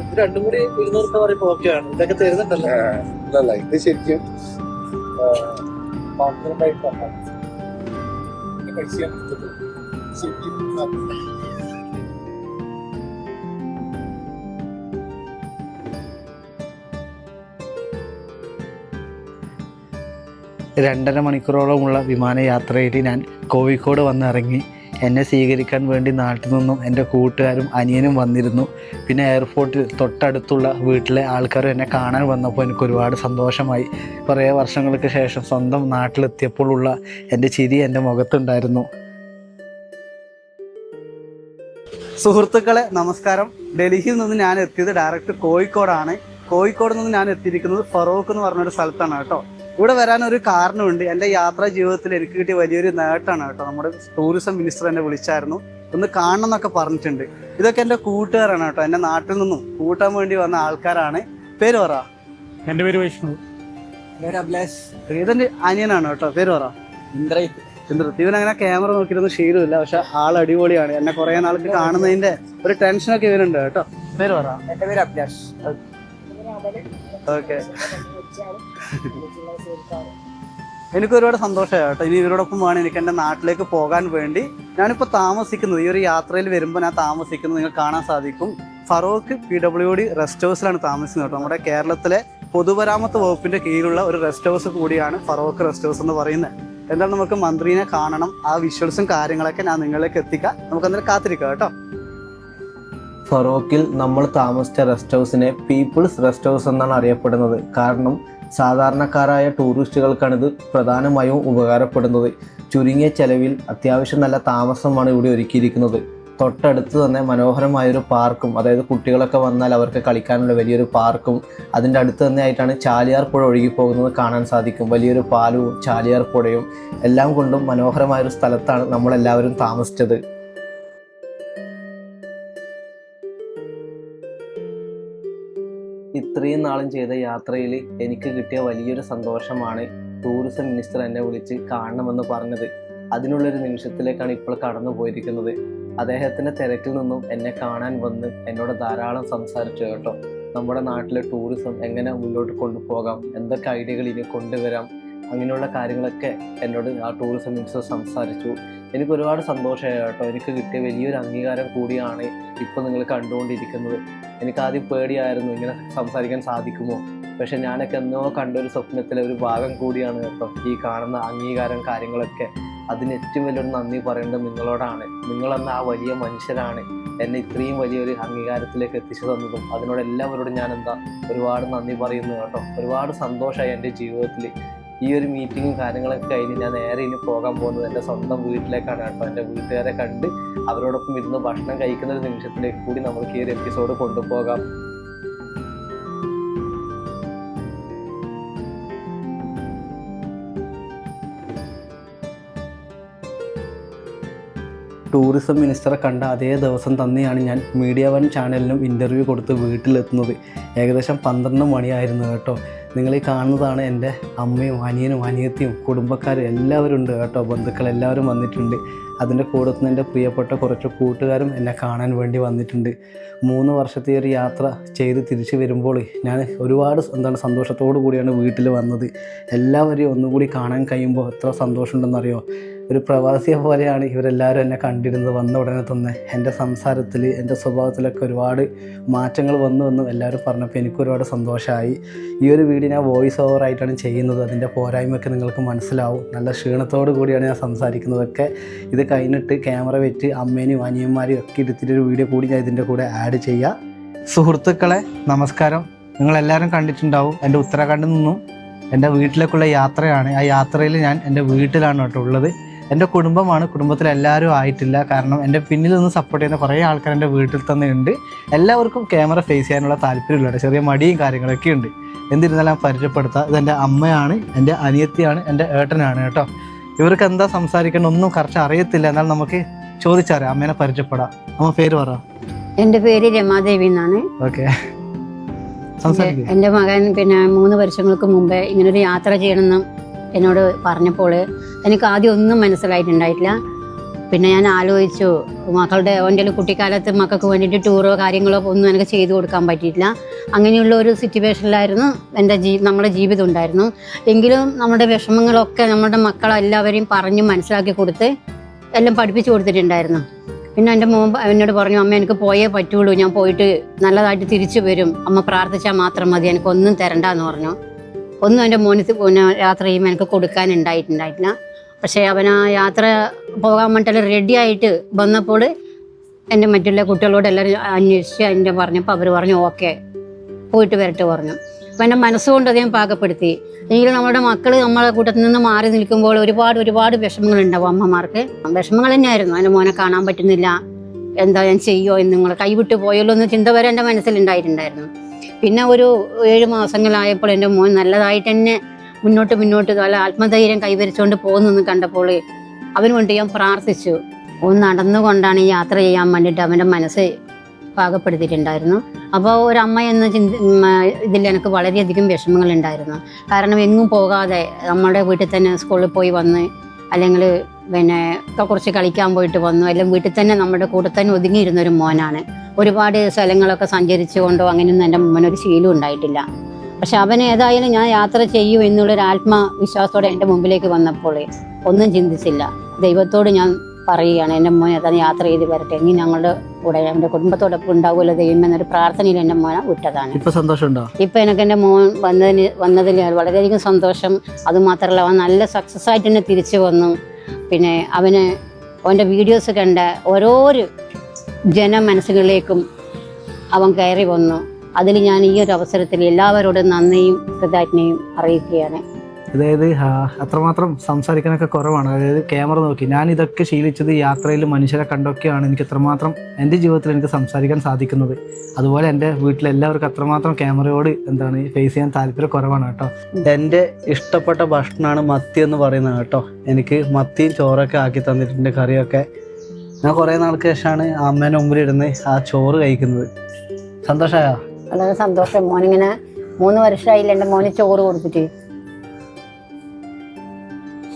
ഇത് രണ്ടും കൂടി ഇരുന്നൂറ് രൂപ പറയുമ്പോ ഓക്കെ ആണ്. ഇതൊക്കെ തരുന്നുണ്ടല്ലോ. ഇല്ലല്ല ഇത് ശരിക്കും കോൺഫിഡന്റ് ആയിട്ട് പൈസ ശരിക്കും രണ്ടര മണിക്കൂറോളമുള്ള വിമാനയാത്രയിൽ ഞാൻ കോഴിക്കോട് വന്നിറങ്ങി. എന്നെ സ്വീകരിക്കാൻ വേണ്ടി നാട്ടിൽ നിന്നും എന്റെ കൂട്ടുകാരും അനിയനും വന്നിരുന്നു. പിന്നെ എയർപോർട്ടിൽ തൊട്ടടുത്തുള്ള വീട്ടിലെ ആൾക്കാരും എന്നെ കാണാൻ വന്നപ്പോൾ എനിക്ക് ഒരുപാട് സന്തോഷമായി. കുറേ വർഷങ്ങൾക്ക് ശേഷം സ്വന്തം നാട്ടിലെത്തിയപ്പോഴുള്ള എന്റെ ചിരി എന്റെ മുഖത്തുണ്ടായിരുന്നു. സുഹൃത്തുക്കളെ നമസ്കാരം. ഡൽഹിയിൽ നിന്ന് ഞാൻ എത്തിയത് ഡയറക്റ്റ് കോഴിക്കോടാണ്. കോഴിക്കോട് നിന്ന് ഞാൻ എത്തിയിരിക്കുന്നത് ഫറോക്ക് എന്ന് പറഞ്ഞൊരു സ്ഥലത്താണ് കേട്ടോ. ഇവിടെ വരാൻ ഒരു കാരണമുണ്ട്. എന്റെ യാത്രാ ജീവിതത്തിൽ എനിക്ക് കിട്ടിയ വലിയൊരു നേട്ടമാണ് കേട്ടോ. നമ്മുടെ ടൂറിസം മിനിസ്റ്റർ എന്നെ വിളിച്ചായിരുന്നു. ഒന്ന് കാണണം എന്നൊക്കെ പറഞ്ഞിട്ടുണ്ട്. ഇതൊക്കെ എന്റെ കൂട്ടുകാരാണ് കേട്ടോ. എന്റെ നാട്ടിൽ നിന്നും കൂട്ടാൻ വേണ്ടി വന്ന ആൾക്കാരാണ്. പേര് പറ. എന്റെ പേര് വൈഷ്ണു. അഭിലാഷ്. ഇതെന്റെ അനിയനാണ് കേട്ടോ? പേര് പറ. ഇന്ദ്ര ഇന്ദ്രജിത്ത്. ഇവൻ അങ്ങനെ ക്യാമറ നോക്കിയിരുന്ന ശീലമില്ല. പക്ഷെ ആൾ അടിപൊളിയാണ്. എന്നെ കുറെ നാൾക്ക് കാണുന്നതിന്റെ ഒരു ടെൻഷനൊക്കെ ഇവനുണ്ട് കേട്ടോ. പേര് പറ. എന്റെ പേര് അഭിലാഷ്. ഓക്കെ. എനിക്ക് ഒരുപാട് സന്തോഷമായി കേട്ടോ. ഇനി ഇവരോടൊപ്പം വേണം എനിക്ക് എന്റെ നാട്ടിലേക്ക് പോകാൻ വേണ്ടി. ഞാനിപ്പോൾ താമസിക്കുന്നത് ഈ ഒരു യാത്രയിൽ വരുമ്പോൾ ഞാൻ താമസിക്കുന്നത് നിങ്ങൾ കാണാൻ സാധിക്കും. Feroke P W D rest ഹൗസിലാണ് താമസിക്കുന്നത് കേട്ടോ. നമ്മുടെ കേരളത്തിലെ പൊതുമരാമത്ത് വകുപ്പിന്റെ കീഴിലുള്ള ഒരു റെസ്റ്റ് ഹൗസ് കൂടിയാണ് ഫറോക്ക് റെസ്റ്റ് ഹൗസ് എന്ന് പറയുന്നത്. എന്തായാലും നമുക്ക് മന്ത്രിനെ കാണണം. ആ വിഷ്വൽസും കാര്യങ്ങളൊക്കെ ഞാൻ നിങ്ങളിലേക്ക് എത്തിക്കാം. നമുക്ക് അന്നേരം കാത്തിരിക്കാം കേട്ടോ. ഫറോക്കിൽ നമ്മൾ താമസിച്ച റെസ്റ്റ് ഹൗസിനെ പീപ്പിൾസ് റെസ്റ്റ് ഹൗസ് എന്നാണ് അറിയപ്പെടുന്നത്. കാരണം സാധാരണക്കാരായ ടൂറിസ്റ്റുകൾക്കാണ് ഇത് പ്രധാനമായും ഉപകാരപ്പെടുന്നത്. ചുരുങ്ങിയ ചെലവിൽ അത്യാവശ്യം നല്ല താമസമാണ് ഇവിടെ ഒരുക്കിയിരിക്കുന്നത്. തൊട്ടടുത്ത് തന്നെ മനോഹരമായൊരു പാർക്കും അതായത് കുട്ടികളൊക്കെ വന്നാൽ അവർക്ക് കളിക്കാനുള്ള വലിയൊരു പാർക്കും അതിന്റെ അടുത്ത് തന്നെ ആയിട്ടാണ് ചാലിയാർ പുഴ ഒഴുകിപ്പോകുന്നത് കാണാൻ സാധിക്കും. വലിയൊരു പാലവും ചാലിയാർ പുഴയും എല്ലാം കൊണ്ടും മനോഹരമായൊരു സ്ഥലത്താണ് നമ്മളെല്ലാവരും താമസിച്ചത്. ഇത്രയും നാളും ചെയ്ത യാത്രയിൽ എനിക്ക് കിട്ടിയ വലിയൊരു സന്തോഷമാണ് ടൂറിസം മിനിസ്റ്റർ എന്നെ വിളിച്ച് കാണണമെന്ന് പറഞ്ഞത്. അതിനുള്ളൊരു നിമിഷത്തിലേക്കാണ് ഇപ്പോൾ കടന്നു പോയിരിക്കുന്നത്. അദ്ദേഹത്തിന്റെ തിരക്കിൽ നിന്നും എന്നെ കാണാൻ വന്ന് എന്നോട് ധാരാളം സംസാരിച്ചു കേട്ടോ. നമ്മുടെ നാട്ടിലെ ടൂറിസം എങ്ങനെ മുന്നോട്ട് കൊണ്ടുപോകാം? എന്തൊക്കെ ഐഡിയകൾ ഇനി കൊണ്ടുവരാം? അങ്ങനെയുള്ള കാര്യങ്ങളൊക്കെ എന്നോട് ആ ടൂറിസം മിനിസ്റ്റർ സംസാരിച്ചു. എനിക്ക് ഒരുപാട് സന്തോഷമായി കേട്ടോ. എനിക്ക് കിട്ടിയ വലിയൊരു അംഗീകാരം കൂടിയാണ് ഇപ്പോൾ നിങ്ങൾ കണ്ടുകൊണ്ടിരിക്കുന്നത്. എനിക്ക് ആദ്യം പേടിയായിരുന്നു ഇങ്ങനെ സംസാരിക്കാൻ സാധിക്കുമോ? പക്ഷെ ഞാനൊക്കെ എന്നോ കണ്ടൊരു സ്വപ്നത്തിലെ ഒരു ഭാഗം കൂടിയാണ് കേട്ടോ ഈ കാണുന്ന അംഗീകാരം കാര്യങ്ങളൊക്കെ. അതിന് ഏറ്റവും വലിയൊരു നന്ദി പറയേണ്ടത് നിങ്ങളോടാണ്. നിങ്ങളെന്ന ആ വലിയ മനുഷ്യരാണ് എന്നെ ഇത്രയും വലിയൊരു അംഗീകാരത്തിലേക്ക് എത്തിച്ചു തന്നതും അതിനോട് എല്ലാവരോടും ഞാൻ എന്താ ഒരുപാട് നന്ദി പറയുന്നു കേട്ടോ. ഒരുപാട് സന്തോഷമായി എന്റെ ജീവിതത്തിൽ. ഈ ഒരു മീറ്റിങ്ങും കാര്യങ്ങളൊക്കെ കഴിഞ്ഞ് ഞാൻ നേരെ ഇനി പോകാൻ പോകുന്നത് എന്റെ സ്വന്തം വീട്ടിലേക്കാണ് കേട്ടോ. എന്റെ വീട്ടുകാരെ കണ്ട് അവരോടൊപ്പം ഇരുന്ന് ഭക്ഷണം കഴിക്കുന്ന ഒരു നിമിഷത്തിലേക്ക് കൂടി നമുക്ക് ഈ ഒരു എപ്പിസോഡ് കൊണ്ടുപോകാം. ടൂറിസം മിനിസ്റ്ററെ കണ്ട അതേ ദിവസം തന്നെയാണ് ഞാൻ മീഡിയ വൺ ചാനലിനും ഇന്റർവ്യൂ കൊടുത്ത് വീട്ടിലെത്തുന്നത്. ഏകദേശം പന്ത്രണ്ട് മണിയായിരുന്നു കേട്ടോ. നിങ്ങൾ ഈ കാണുന്നതാണ് എന്റെ അമ്മയും അനിയനും അനിയത്തിയും കുടുംബക്കാരും എല്ലാവരും ഉണ്ട് കേട്ടോ. ബന്ധുക്കൾ എല്ലാവരും വന്നിട്ടുണ്ട്. അതിന്റെ കൂടെ നിന്ന് എന്റെ പ്രിയപ്പെട്ട കുറച്ച് കൂട്ടുകാരും എന്നെ കാണാൻ വേണ്ടി വന്നിട്ടുണ്ട്. മൂന്ന് വർഷത്തെ ഒരു യാത്ര ചെയ്ത് തിരിച്ചു വരുമ്പോൾ ഞാൻ ഒരുപാട് എന്താണ് സന്തോഷത്തോടു കൂടിയാണ് വീട്ടിൽ വന്നത്. എല്ലാവരെയും ഒന്നുകൂടി കാണാൻ കഴിയുമ്പോൾ എത്ര സന്തോഷമുണ്ടെന്നറിയോ? ഒരു പ്രവാസിയെ പോലെയാണ് ഇവരെല്ലാവരും എന്നെ കണ്ടിരുന്നത് വന്ന ഉടനെ തന്നെ എന്റെ സംസാരത്തിൽ എന്റെ സ്വഭാവത്തിലൊക്കെ ഒരുപാട് മാറ്റങ്ങൾ വന്നു എന്നും എല്ലാവരും പറഞ്ഞപ്പോൾ എനിക്ക് ഒരുപാട് സന്തോഷമായി. ഈ ഒരു വീഡിയോ ഞാൻ വോയിസ് ഓവർ ആയിട്ടാണ് ചെയ്യുന്നത്. അതിന്റെ പോരായ്മയൊക്കെ നിങ്ങൾക്ക് മനസ്സിലാവും. നല്ല ക്ഷീണത്തോടു കൂടിയാണ് ഞാൻ സംസാരിക്കുന്നതൊക്കെ. ഇത് കഴിഞ്ഞിട്ട് ക്യാമറ വെച്ച് അമ്മേനെയും അനിയന്മാരെയും ഒക്കെ എടുത്തിട്ടൊരു വീഡിയോ കൂടി ഞാൻ ഇതിന്റെ കൂടെ ആഡ് ചെയ്യാം. സുഹൃത്തുക്കളെ നമസ്കാരം. നിങ്ങളെല്ലാവരും കണ്ടിട്ടുണ്ടാവും. എന്റെ ഉത്തരാഖണ്ഡിൽ നിന്നും എന്റെ വീട്ടിലേക്കുള്ള യാത്രയാണ്. ആ യാത്രയിൽ ഞാൻ എന്റെ വീട്ടിലാണ് കേട്ടോ ഉള്ളത്. എന്റെ കുടുംബമാണ്. കുടുംബത്തിൽ എല്ലാവരും ആയിട്ടില്ല. കാരണം എന്റെ പിന്നിൽ നിന്ന് സപ്പോർട്ട് ചെയ്യുന്ന കുറേ ആൾക്കാർ എന്റെ വീട്ടിൽ തന്നെ ഉണ്ട് എല്ലാവർക്കും ക്യാമറ ഫേസ് ചെയ്യാനുള്ള താല്പര്യമില്ല ചെറിയ മടിയും കാര്യങ്ങളൊക്കെ ഉണ്ട്. എന്നിരുന്നാലും ഞാൻ പരിചയപ്പെടുത്താം. ഇതെന്റെ അമ്മയാണ് എന്റെ അനിയത്തിയാണ് എന്റെ ഏട്ടനാണ് കേട്ടോ. ഇവർക്ക് എന്താ സംസാരിക്കണം ഒന്നും കറക്റ്റ് അറിയത്തില്ല. എന്നാൽ നമുക്ക് ചോദിച്ചറിയാം. അമ്മേനെ പരിചയപ്പെടാം. അമ്മ പേര് പറ. എന്റെ പേര് രമാദേവി എന്നാണ്. ഓക്കെ എന്റെ എന്റെ മകൻ പിന്നെ മൂന്ന് വർഷങ്ങൾക്ക് മുമ്പേ ഇങ്ങനൊരു യാത്ര ചെയ്യണമെന്ന് എന്നോട് പറഞ്ഞപ്പോൾ എനിക്ക് ആദ്യം ഒന്നും മനസ്സിലായിട്ടുണ്ടായിട്ടില്ല. പിന്നെ ഞാൻ ആലോചിച്ചു മക്കളുടെ എന്റെ കുട്ടിക്കാലത്ത് മക്കൾക്ക് വേണ്ടിയിട്ട് ടൂറോ കാര്യങ്ങളോ ഒന്നും എനിക്ക് ചെയ്തു കൊടുക്കാൻ പറ്റിയിട്ടില്ല. അങ്ങനെയുള്ള ഒരു സിറ്റുവേഷനിലായിരുന്നു എന്റെ ജീ നമ്മുടെ ജീവിതം ഉണ്ടായിരുന്നു. എങ്കിലും നമ്മുടെ വിഷമങ്ങളൊക്കെ നമ്മുടെ മക്കളെല്ലാവരെയും പറഞ്ഞ് മനസ്സിലാക്കി കൊടുത്ത് എല്ലാം പഠിപ്പിച്ചു കൊടുത്തിട്ടുണ്ടായിരുന്നു. പിന്നെ എന്റെ മോൻ എന്നോട് പറഞ്ഞു അമ്മ എനിക്ക് പോയേ പറ്റുള്ളൂ. ഞാൻ പോയിട്ട് നല്ലതായിട്ട് തിരിച്ചു വരും. അമ്മ പ്രാർത്ഥിച്ചാൽ മാത്രം മതി. എനിക്കൊന്നും തരണ്ടെന്ന് പറഞ്ഞു. ഒന്നും എന്റെ മോനെ തി- പിന്നെ ചെയ്യുമ്പോൾ എനിക്ക് കൊടുക്കാനുണ്ടായിട്ടുണ്ടായിട്ടില്ല പക്ഷേ അവൻ ആ യാത്ര പോകാൻ വേണ്ടിയിട്ട് റെഡി ആയിട്ട് വന്നപ്പോൾ എന്റെ മറ്റുള്ള കുട്ടികളോട് എല്ലാവരും അന്വേഷിച്ച് എന്റെ പറഞ്ഞപ്പോൾ അവർ പറഞ്ഞു ഓക്കെ പോയിട്ട് വരട്ടെ പറഞ്ഞു. അപ്പം എന്റെ മനസ്സുകൊണ്ട് അദ്ദേഹം പാകപ്പെടുത്തി. എങ്കിലും നമ്മുടെ മക്കൾ നമ്മളെ കൂട്ടത്തിൽ നിന്ന് മാറി നിൽക്കുമ്പോൾ ഒരുപാട് ഒരുപാട് വിഷമങ്ങളുണ്ടാവും അമ്മമാർക്ക്. വിഷമങ്ങൾ തന്നെയായിരുന്നു. എന്റെ മോനെ കാണാൻ പറ്റുന്നില്ല. എന്താ ഞാൻ ചെയ്യുമോ എന്ന് നിങ്ങൾ കൈവിട്ട് പോയല്ലോ എന്ന് ചിന്ത വരെ എന്റെ മനസ്സിലുണ്ടായിട്ടുണ്ടായിരുന്നു പിന്നെ ഒരു ഏഴ് മാസങ്ങളായപ്പോൾ എന്റെ മോൻ നല്ലതായിട്ട് തന്നെ മുന്നോട്ട് മുന്നോട്ട് നല്ല ആത്മധൈര്യം കൈവരിച്ചുകൊണ്ട് പോകുന്നെന്ന് കണ്ടപ്പോൾ അവന് വേണ്ടി ഞാൻ പ്രാർത്ഥിച്ചു. ഒന്ന് നടന്നുകൊണ്ടാണ് യാത്ര ചെയ്യാൻ വേണ്ടിയിട്ട് അവന്റെ മനസ്സ് പാകപ്പെടുത്തിയിട്ടുണ്ടായിരുന്നു. അപ്പോൾ ഒരമ്മ എന്ന ചിന്ത ഇതിൽ എനിക്ക് വളരെയധികം വിഷമങ്ങളുണ്ടായിരുന്നു. കാരണം എങ്ങും പോകാതെ നമ്മുടെ വീട്ടിൽ തന്നെ സ്കൂളിൽ പോയി വന്ന് അല്ലെങ്കിൽ പിന്നെ കുറച്ച് കളിക്കാൻ പോയിട്ട് വന്നു. അല്ലെങ്കിൽ വീട്ടിൽ തന്നെ നമ്മുടെ കൂടെ തന്നെ ഒതുങ്ങിയിരുന്ന ഒരു മോനാണ്. ഒരുപാട് സ്ഥലങ്ങളൊക്കെ സഞ്ചരിച്ചു കൊണ്ടോ അങ്ങനെയൊന്നും എന്റെ മോനൊരു ശീലം ഉണ്ടായിട്ടില്ല. പക്ഷെ അവൻ ഏതായാലും ഞാൻ യാത്ര ചെയ്യൂ എന്നുള്ളൊരു ആത്മവിശ്വാസത്തോടെ എന്റെ മുമ്പിലേക്ക് വന്നപ്പോൾ ഒന്നും ചിന്തിച്ചില്ല. ദൈവത്തോട് ഞാൻ പറയുകയാണ് എന്റെ മോൻ ഏതായാലും യാത്ര ചെയ്ത് വരട്ടെ. ഇനി ഞങ്ങളുടെ കൂടെ എന്റെ കുടുംബത്തോടൊപ്പം ഉണ്ടാവുമല്ലോ ദൈവം എന്നൊരു പ്രാർത്ഥനയിൽ എന്റെ മോനെ വിട്ടതാണ്. ഇപ്പൊ സന്തോഷമുണ്ടോ? ഇപ്പൊ എനിക്ക് എന്റെ മോൻ വന്നതിന് വന്നതിൽ വളരെയധികം സന്തോഷം. അതുമാത്രമല്ല അവൻ നല്ല സക്സസ് ആയിട്ട് തന്നെ തിരിച്ചു വന്നു. പിന്നെ അവന് അവന്റെ വീഡിയോസ് കണ്ട ഓരോരു ജനമനസ്സുകളിലേക്കും അവൻ കയറി വന്നു. അതിൽ ഞാൻ ഈ ഒരു അവസരത്തിൽ എല്ലാവരോടും നന്ദിയും കൃതജ്ഞയും അറിയിക്കുകയാണ്. അതായത് അത്രമാത്രം സംസാരിക്കാനൊക്കെ കുറവാണ്. അതായത് ക്യാമറ നോക്കി. ഞാൻ ഇതൊക്കെ ശീലിച്ചത് യാത്രയിൽ മനുഷ്യരെ കണ്ടൊക്കെയാണ് എനിക്ക് അത്രമാത്രം എന്റെ ജീവിതത്തിൽ എനിക്ക് സംസാരിക്കാൻ സാധിക്കുന്നത്. അതുപോലെ എന്റെ വീട്ടിലെല്ലാവർക്കും അത്രമാത്രം ക്യാമറയോട് എന്താണ് ഫേസ് ചെയ്യാൻ താല്പര്യം കുറവാണ് കേട്ടോ. എന്റെ ഇഷ്ടപ്പെട്ട ഭക്ഷണമാണ് മത്തി എന്ന് പറയുന്നത് കേട്ടോ. എനിക്ക് മത്തിയും ചോറൊക്കെ ആക്കി തന്നിട്ടുണ്ട് കറിയൊക്കെ. ഞാൻ കുറേ നാൾക്ക് ശേഷമാണ് അമ്മേനെ മുമ്പിലിരുന്ന് ആ ചോറ് കഴിക്കുന്നത്. സന്തോഷമായോ വളരെ സന്തോഷം. മോനിങ്ങനെ മൂന്ന് വർഷമായില്ല എന്റെ മോന് ചോറ് കൊടുത്തിട്ട്.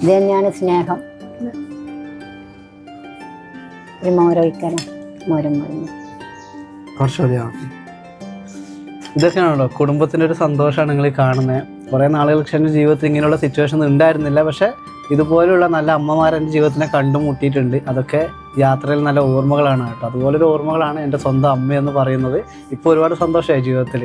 ഇത് തന്നെയാണ് സ്നേഹം? ഒരു മോരൊഴിക്കണം മോരം കുറച്ചുകൂടി ഇതൊക്കെയാണല്ലോ കുടുംബത്തിന്റെ ഒരു സന്തോഷമാണ് നിങ്ങൾ കാണുന്നത് കുറേ നാളുകൾക്ക് എന്റെ ജീവിതത്തിൽ ഇങ്ങനെയുള്ള സിറ്റുവേഷൻ ഉണ്ടായിരുന്നില്ല പക്ഷേ ഇതുപോലെയുള്ള നല്ല അമ്മമാർ എന്റെ ജീവിതത്തിനെ കണ്ടുമുട്ടിയിട്ടുണ്ട്. അതൊക്കെ യാത്രയിൽ നല്ല ഓർമ്മകളാണ് കേട്ടോ. അതുപോലൊരു ഓർമ്മകളാണ് എന്റെ സ്വന്തം അമ്മയെന്ന് പറയുന്നത്. ഇപ്പോൾ ഒരുപാട് സന്തോഷമായി ജീവിതത്തിൽ.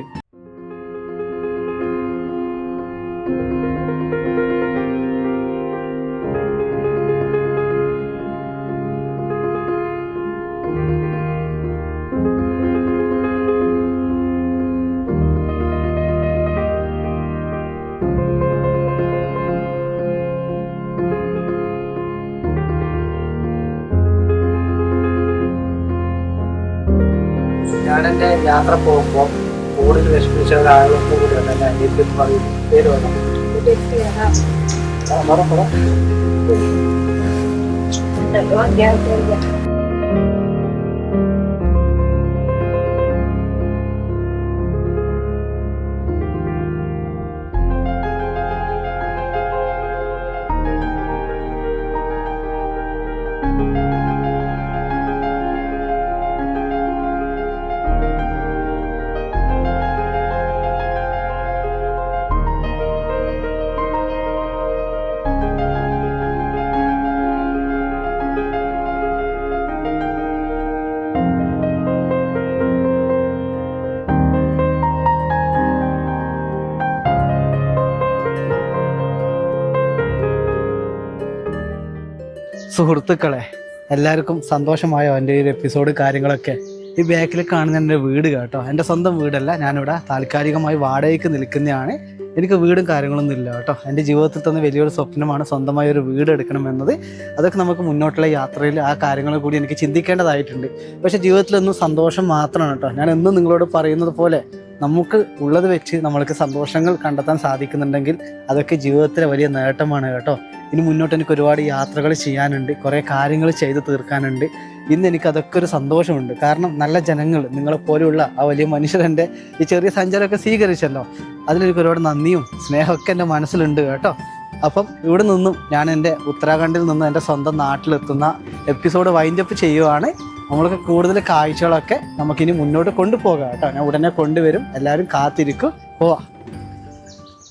ഞാൻ എന്റെ യാത്ര പോകുമ്പോൾ കൂടുതൽ വിഷമിച്ച ഒരാളൊക്കെ കൂടിയാണ് എന്റെ അനിയത്തി പറയും. പേര് ആ, പറ, സുഹൃത്തുക്കളെ എല്ലാവർക്കും സന്തോഷമായോ എന്റെ ഒരു എപ്പിസോഡ് കാര്യങ്ങളൊക്കെ? ഈ ബാക്കിൽ കാണുന്ന എന്റെ വീട് കേട്ടോ. എന്റെ സ്വന്തം വീടല്ല ഞാനിവിടെ താൽക്കാലികമായി വാടകയ്ക്ക് നിൽക്കുന്നതാണ്. എനിക്ക് വീടും കാര്യങ്ങളൊന്നും ഇല്ല കേട്ടോ. എന്റെ ജീവിതത്തിൽ തന്നെ വലിയൊരു സ്വപ്നമാണ് സ്വന്തമായി ഒരു വീട് എടുക്കണം എന്നത് അതൊക്കെ നമുക്ക് മുന്നോട്ടുള്ള യാത്രയിൽ ആ കാര്യങ്ങൾ കൂടി എനിക്ക് ചിന്തിക്കേണ്ടതായിട്ടുണ്ട്. പക്ഷേ ജീവിതത്തിലൊന്നും സന്തോഷം മാത്രമാണ് കേട്ടോ. ഞാൻ എന്നും നിങ്ങളോട് പറയുന്നത് പോലെ നമുക്ക് ഉള്ളത് വെച്ച് നമ്മൾക്ക് സന്തോഷങ്ങൾ കണ്ടെത്താൻ സാധിക്കുന്നുണ്ടെങ്കിൽ അതൊക്കെ ജീവിതത്തിലെ വലിയ നേട്ടമാണ് കേട്ടോ. ഇനി മുന്നോട്ട് എനിക്ക് ഒരുപാട് യാത്രകൾ ചെയ്യാനുണ്ട് കുറേ കാര്യങ്ങൾ ചെയ്തു തീർക്കാനുണ്ട്. ഇന്ന് എനിക്ക് അതൊക്കെ ഒരു സന്തോഷമുണ്ട്. കാരണം നല്ല ജനങ്ങൾ നിങ്ങളെപ്പോലെയുള്ള ആ വലിയ മനുഷ്യരെന്റെ ഈ ചെറിയ സഞ്ചാരമൊക്കെ സ്വീകരിച്ചല്ലോ. അതിലെനിക്ക് ഒരുപാട് നന്ദിയും സ്നേഹമൊക്കെ എന്റെ മനസ്സിലുണ്ട് കേട്ടോ. അപ്പം ഇവിടെ നിന്നും ഞാൻ എന്റെ ഉത്തരാഖണ്ഡിൽ നിന്നും എന്റെ സ്വന്തം നാട്ടിലെത്തുന്ന എപ്പിസോഡ് വൈൻഡപ്പ് ചെയ്യുവാണ്. നമ്മൾക്ക് കൂടുതൽ കാഴ്ചകളൊക്കെ നമുക്കിനി മുന്നോട്ട് കൊണ്ടുപോകാം കേട്ടോ. ഞാൻ ഉടനെ കൊണ്ടുവരും. എല്ലാവരും കാത്തിരിക്കും. പോവാം.